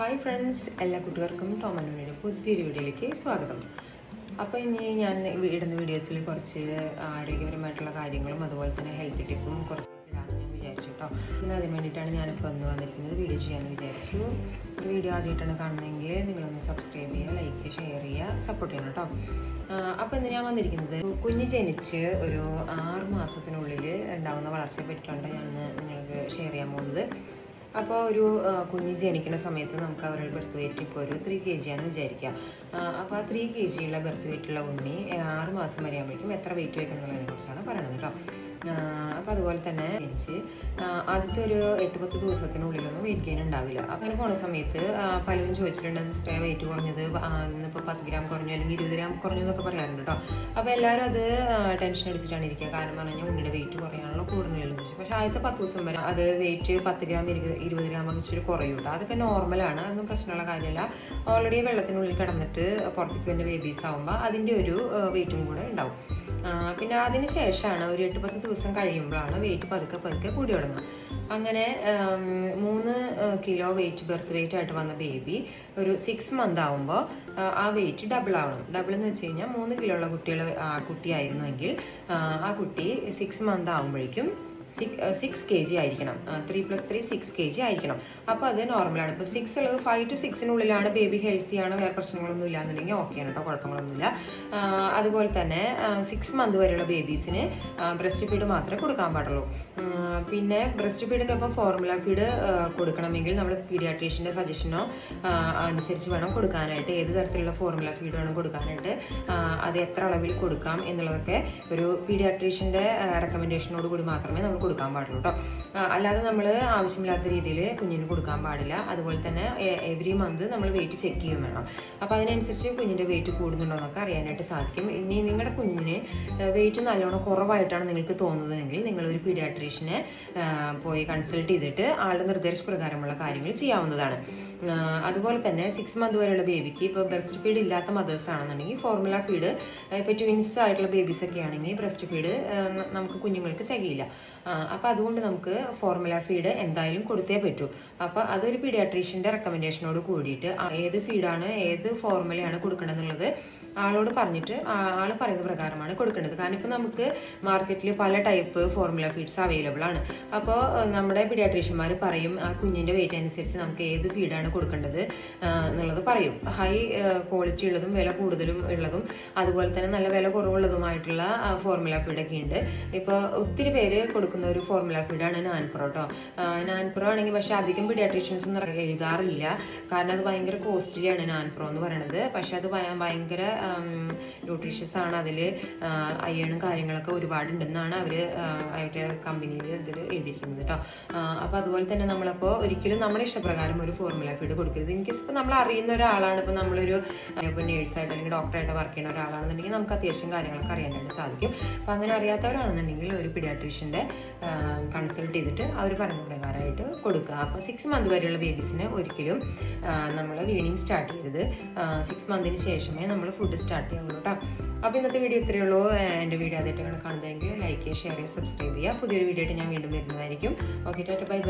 Hi friends എല്ലാ കുട്ടികൾക്കും ടോമനോയുടെ പുതിയൊരു വീഡിയോയിലേക്ക് സ്വാഗതം. അപ്പോൾ ഇനി ഞാൻ ഇടുന്ന വീഡിയോസിൽ കുറച്ച് ആരോഗ്യപരമായിട്ടുള്ള കാര്യങ്ങളും അതുപോലെ തന്നെ ഹെൽത്ത് ടിപ്പും കുറച്ച് ഇടാമെന്ന് ഞാൻ വിചാരിച്ചു കേട്ടോ. ഇന്ന് അതിന് വേണ്ടിയിട്ടാണ് ഞാനിപ്പോൾ വന്ന് വന്നിരിക്കുന്നത് വീഡിയോ ചെയ്യാമെന്ന് വിചാരിച്ചു. വീഡിയോ ആദ്യമായിട്ടാണ് കാണുന്നതെങ്കിൽ നിങ്ങളൊന്ന് സബ്സ്ക്രൈബ് ചെയ്യുക ലൈക്ക് ഷെയർ ചെയ്യുക സപ്പോർട്ട് ചെയ്യണം കേട്ടോ. അപ്പോൾ ഇന്ന് ഞാൻ വന്നിരിക്കുന്നത് കുഞ്ഞ് ജനിച്ച് ഒരു ആറ് മാസത്തിനുള്ളിൽ ഉണ്ടാകുന്ന വളർച്ചയെ പറ്റിയിട്ടാണ് ഞാൻ നിങ്ങൾക്ക് ഷെയർ ചെയ്യാൻ പോകുന്നത്. അപ്പോൾ ഒരു കുഞ്ഞി ജനിക്കുന്ന സമയത്ത് നമുക്ക് അവരുടെ ബർത്ത് വെയിറ്റ് ഇപ്പോൾ ഒരു ത്രീ കെ ജി ആണെന്ന് വിചാരിക്കുക അപ്പോൾ ആ ത്രീ കെ ജിയുള്ള ബർത്ത് വെയിറ്റുള്ള ഉണ്ണി ആറ് മാസം വരെ ആകുമ്പോഴേക്കും എത്ര വെയിറ്റ് വെക്കണം എന്നുള്ളതിനെ കുറിച്ചാണ് പറയുന്നത് കേട്ടോ അപ്പോൾ അതുപോലെ തന്നെ എനിക്ക് ആദ്യത്തെ ഒരു എട്ട് പത്ത് ദിവസത്തിനുള്ളിലൊന്നും വെയിറ്റ് ഗെയിൻ ഉണ്ടാവില്ല. അങ്ങനെ പോണ സമയത്ത് പലരും ചോദിച്ചിട്ടുണ്ട് സിസ്റ്ററെ വെയിറ്റ് കുറഞ്ഞത് ഇന്നിപ്പോൾ പത്ത് ഗ്രാം കുറഞ്ഞു അല്ലെങ്കിൽ ഇരുപത് ഗ്രാം കുറഞ്ഞു എന്നൊക്കെ പറയാറുണ്ട് കേട്ടോ അപ്പോൾ എല്ലാവരും അത് ടെൻഷൻ അടിച്ചിട്ടാണ് ഇരിക്കുക. കാരണം പറഞ്ഞു കഴിഞ്ഞാൽ ഉണ്ണിയുടെ വെയിറ്റ് കുറയാനുള്ള കൂടുന്നില്ലെന്ന് വെച്ചു. പക്ഷേ ആദ്യത്തെ പത്ത് ദിവസം വരെ അത് വെയിറ്റ് പത്ത് ഗ്രാം ഇരുപത് ഗ്രാം വെച്ചിട്ട് കുറയും അതൊക്കെ നോർമലാണ് അതൊന്നും പ്രശ്നമുള്ള കാര്യമല്ല. ഓൾറെഡി വെള്ളത്തിനുള്ളിൽ കിടന്നിട്ട് പുറത്തേക്ക് വരുന്ന ബേബീസ് ആകുമ്പോൾ അതിന്റെ ഒരു വെയിറ്റും കൂടെ ഉണ്ടാവും. പിന്നെ അതിന് ശേഷമാണ് ഒരു എട്ട് പത്ത് ദിവസം കഴിയുമ്പോഴാണ് വെയിറ്റ് പതുക്കെ പതുക്കെ കൂടി തുടങ്ങുക. അങ്ങനെ മൂന്ന് കിലോ വെയിറ്റ് ബർത്ത് വെയിറ്റ് ആയിട്ട് വന്ന ബേബി ഒരു സിക്സ് മന്ത് ആകുമ്പോൾ ആ വെയിറ്റ് ഡബിൾ ആവണം. ഡബിൾ എന്ന് വെച്ച് കഴിഞ്ഞാൽ മൂന്ന് കിലോ ഉള്ള കുട്ടികൾ ആ കുട്ടിയായിരുന്നുവെങ്കിൽ ആ കുട്ടി സിക്സ് മന്ത് ആകുമ്പോഴേക്കും സിക്സ് കെ ജി ആയിരിക്കണം. Three plus three six K G ആയിരിക്കണം. അപ്പോൾ അത് നോർമലാണ് ഇപ്പോൾ സിക്സ് ഉള്ളത് ഫൈവ് ടു സിക്സിനുള്ളിലാണ് ബേബി ഹെൽത്തി ആണ് വേറെ പ്രശ്നങ്ങളൊന്നും ഇല്ലാന്നുണ്ടെങ്കിൽ ഓക്കെയാണ് കേട്ടോ കുഴപ്പങ്ങളൊന്നുമില്ല. അതുപോലെ തന്നെ സിക്സ് മന്ത് വരെയുള്ള ബേബീസിന് ബ്രസ്റ്റ് ഫീഡ് മാത്രമേ കൊടുക്കാൻ പാടുള്ളൂ. പിന്നെ ബ്രസ്റ്റ് ഫീഡിന്റെ ഒപ്പം ഫോർമുല ഫീഡ് കൊടുക്കണമെങ്കിൽ നമ്മൾ പീഡിയാട്രീഷ്യന്റെ സജഷനോ അനുസരിച്ച് വേണം കൊടുക്കാനായിട്ട്. ഏത് തരത്തിലുള്ള ഫോർമുല ഫീഡ് വേണം കൊടുക്കാനായിട്ട് അത് എത്ര അളവിൽ കൊടുക്കാം എന്നുള്ളതൊക്കെ ഒരു പീഡിയാട്രീഷ്യന്റെ റെക്കമെൻഡേഷനോട് കൂടി മാത്രമേ നമ്മൾ കൊടുക്കാൻ പാടുള്ളൂ കേട്ടോ. അല്ലാതെ നമ്മൾ ആവശ്യമില്ലാത്ത രീതിയിൽ കുഞ്ഞിന് കൊടുക്കാൻ പാടില്ല. അതുപോലെ തന്നെ എവറി മന്ത് നമ്മൾ വെയിറ്റ് ചെക്ക് ചെയ്യും വേണം. അപ്പോൾ അതിനനുസരിച്ച് കുഞ്ഞിന്റെ വെയിറ്റ് കൂടുന്നുണ്ടോ എന്നൊക്കെ അറിയാനായിട്ട് സാധിക്കും. ഇനി നിങ്ങളുടെ കുഞ്ഞിന് വെയിറ്റ് നല്ലോണം കുറവായിട്ടാണ് നിങ്ങൾക്ക് തോന്നുന്നതെങ്കിൽ നിങ്ങളൊരു പീഡിയാട്രീഷ്യനെ പോയി കൺസൾട്ട് ചെയ്തിട്ട് ആളുടെ നിർദ്ദേശപ്രകാരമുള്ള കാര്യങ്ങൾ ചെയ്യാവുന്നതാണ്. അതുപോലെ തന്നെ സിക്സ് മന്ത് വരെയുള്ള ബേബിക്ക് ഇപ്പോൾ ബ്രസ്റ്റ് ഫീഡ് ഇല്ലാത്ത മദേഴ്സ് ആണെന്നുണ്ടെങ്കിൽ ഫോർമുല ഫീഡ് ഇപ്പോൾ ട്വിൻസ് ആയിട്ടുള്ള ബേബീസ് ഒക്കെ ആണെങ്കിൽ ബ്രസ്റ്റ് ഫീഡ് നമുക്ക് കുഞ്ഞുങ്ങൾക്ക് തികയില്ല. അപ്പോൾ അതുകൊണ്ട് നമുക്ക് ഫോർമുല ഫീഡ് എന്തായാലും കൊടുത്തേ പറ്റൂ. അപ്പോൾ അതൊരു പീഡിയാട്രീഷ്യന്റെ റെക്കമെൻഡേഷനോട് കൂടിയിട്ട് ഏത് ഫീഡാണ് ഏത് ഫോർമുലയാണ് കൊടുക്കണമെന്നുള്ളത് ആളോട് പറഞ്ഞിട്ട് ആൾ പറയുന്ന പ്രകാരമാണ് കൊടുക്കേണ്ടത്. കാരണം ഇപ്പോൾ നമുക്ക് മാർക്കറ്റിൽ പല ടൈപ്പ് ഫോർമുല ഫീഡ്സ് അവൈലബിൾ ആണ്. അപ്പോൾ നമ്മുടെ പീഡിയാട്രീഷ്യന്മാർ പറയും ആ കുഞ്ഞിന്റെ വെയിറ്റ് അനുസരിച്ച് നമുക്ക് ഏത് ഫീഡാണ് കൊടുക്കേണ്ടത്. എന്നുള്ളത് പറയും. ഹൈ ക്വാളിറ്റി ഉള്ളതും വില കൂടുതലും ഉള്ളതും അതുപോലെ തന്നെ നല്ല വില കുറവുള്ളതുമായിട്ടുള്ള ഫോർമുല ഫീഡൊക്കെ ഉണ്ട്. ഇപ്പോൾ ഒത്തിരി പേര് കൊടുക്കുന്ന ഒരു ഫോർമുല ഫീഡാണ് നാൻപ്രോ കേട്ടോ നാൻപ്രോ ആണെങ്കിൽ പക്ഷേ അധികം പീഡിയാട്രീഷ്യൻസ് ഒന്നും എഴുതാറില്ല. കാരണം അത് ഭയങ്കര കോസ്റ്റ്ലിയാണ് നാൻപ്രോ എന്ന് പറയുന്നത് പക്ഷെ അത് ഭയ- ഭയങ്കര ന്യൂട്രീഷ്യസ് ആണ് അതിൽ അയണും കാര്യങ്ങളൊക്കെ ഒരുപാടുണ്ടെന്നാണ് അവർ അവരുടെ കമ്പനിയിൽ ഇതിൽ എഴുതിയിരിക്കുന്നത് കേട്ടോ അപ്പോൾ അതുപോലെ തന്നെ നമ്മളപ്പോൾ ഒരിക്കലും നമ്മുടെ ഇഷ്ടപ്രകാരം ഒരു ഫോർമുല ഫീഡ് കൊടുക്കരുത്. കേസ് ഇപ്പോൾ നമ്മൾ അറിയുന്ന ഒരാളാണ് ഇപ്പോൾ നമ്മളൊരു ഇപ്പോൾ നേഴ്സായിട്ട് അല്ലെങ്കിൽ ഡോക്ടറായിട്ട് വർക്ക് ചെയ്യുന്ന ഒരാളാണെന്നുണ്ടെങ്കിൽ നമുക്ക് അത്യാവശ്യം കാര്യങ്ങളൊക്കെ അറിയാനായിട്ട് സാധിക്കും. അപ്പോൾ അങ്ങനെ അറിയാത്തവരാണെന്നുണ്ടെങ്കിൽ ഒരു പിഡിയാട്രീഷ്യന്റെ കൺസൾട്ട് ചെയ്തിട്ട് അവർ പറഞ്ഞ പ്രകാരമായിട്ട് കൊടുക്കുക. അപ്പോൾ സിക്സ് മന്ത് വരെയുള്ള ബേബീസിന് ഒരിക്കലും നമ്മൾ വീണിങ് സ്റ്റാർട്ട് ചെയ്തത് സിക്സ് മന്തിന് ശേഷമേ നമ്മൾ ഫുഡ് സ്റ്റാർട്ട് ചെയ്യുള്ളൂ കേട്ടോ അപ്പോൾ ഇന്നത്തെ വീഡിയോ ഇത്രയേ ഉള്ളൂ. എന്റെ വീഡിയോ ആദ്യമായിട്ടാണ് കാണുന്നതെങ്കിൽ ലൈക്ക് ചെയ്യുക ഷെയർ ചെയ്യുക. സബ്സ്ക്രൈബ് ചെയ്യുക പുതിയൊരു വീഡിയോ ആയിട്ട് ഞാൻ വീണ്ടും വരുന്നതായിരിക്കും. Okay Tata bye bye